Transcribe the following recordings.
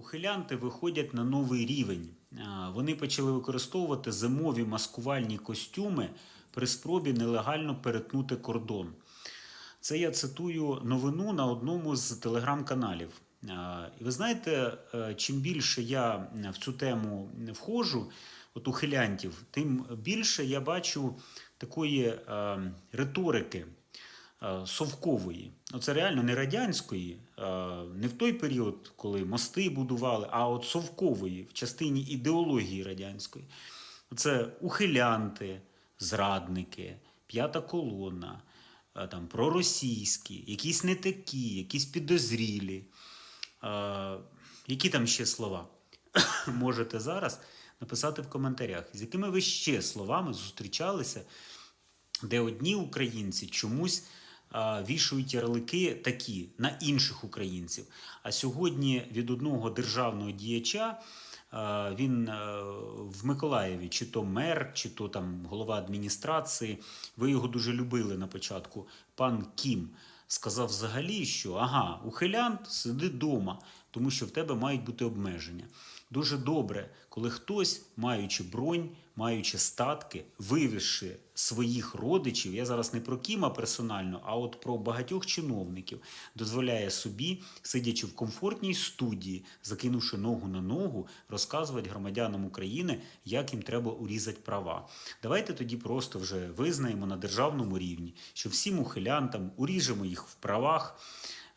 Ухилянти виходять на новий рівень. Вони почали використовувати зимові маскувальні костюми при спробі нелегально перетнути кордон. Це я цитую новину на одному з телеграм-каналів. І ви знаєте, е, чим більше я в цю тему входжу, от ухилянтів, тим більше я бачу такої е, риторики совкової. Ну, це реально не радянської, е, не в той період, коли мости будували, а от совкової в частині ідеології радянської. Це ухилянти, зрадники, п'ята колона, е, там, проросійські, якісь не такі, якісь підозрілі. Е, Які там ще слова? Можете зараз написати в коментарях, з якими ви ще словами зустрічалися, де одні українці чомусь а, вішають ярлики такі на інших українців. А сьогодні від одного державного діяча він в Миколаєві, чи то мер, чи то там голова адміністрації. Ви його дуже любили на початку. Пан Кім сказав взагалі, що ага, ухилянт сиди вдома, тому що в тебе мають бути обмеження. Дуже добре, коли хтось, маючи бронь, маючи статки, вивезши своїх родичів, я зараз не про Кіма персонально, а от про багатьох чиновників, дозволяє собі, сидячи в комфортній студії, закинувши ногу на ногу, розказувати громадянам України, як їм треба урізати права. Давайте тоді просто вже визнаємо на державному рівні, що всім ухилянтам уріжемо їх в правах.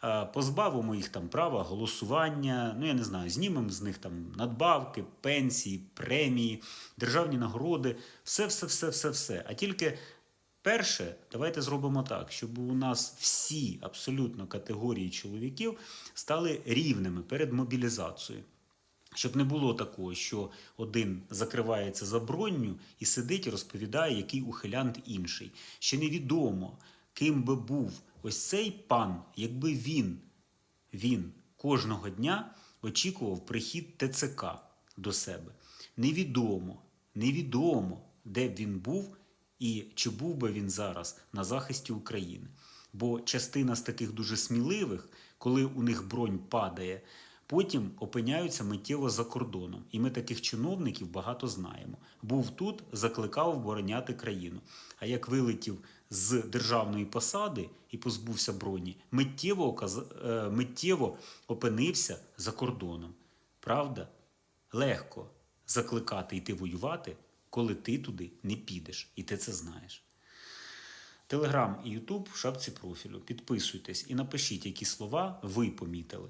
е, Позбавимо їх там права голосування, ну я не знаю, знімемо з них там надбавки, пенсії, премії, державні нагороди, все, все, все, все, все. А тільки перше, давайте зробимо так, щоб у нас всі абсолютно категорії чоловіків стали рівними перед мобілізацією. Щоб не було такого, що один закривається за бронню і сидить і розповідає, який ухилянт інший. Ще невідомо, ким би був ось цей пан, якби він, він кожного дня очікував прихід ТЦК до себе. Невідомо, невідомо, де б він був і чи був би він зараз на захисті України. Бо частина з таких дуже сміливих, коли у них бронь падає, потім опиняються миттєво за кордоном. І ми таких чиновників багато знаємо. Був тут, закликав обороняти країну. А як вилетів з державної посади і позбувся броні, миттєво, е, миттєво опинився за кордоном. Правда? Легко закликати йти воювати, коли ти туди не підеш, і ти це знаєш. Телеграм і Ютуб в шапці профілю. Підписуйтесь і напишіть, які слова ви помітили.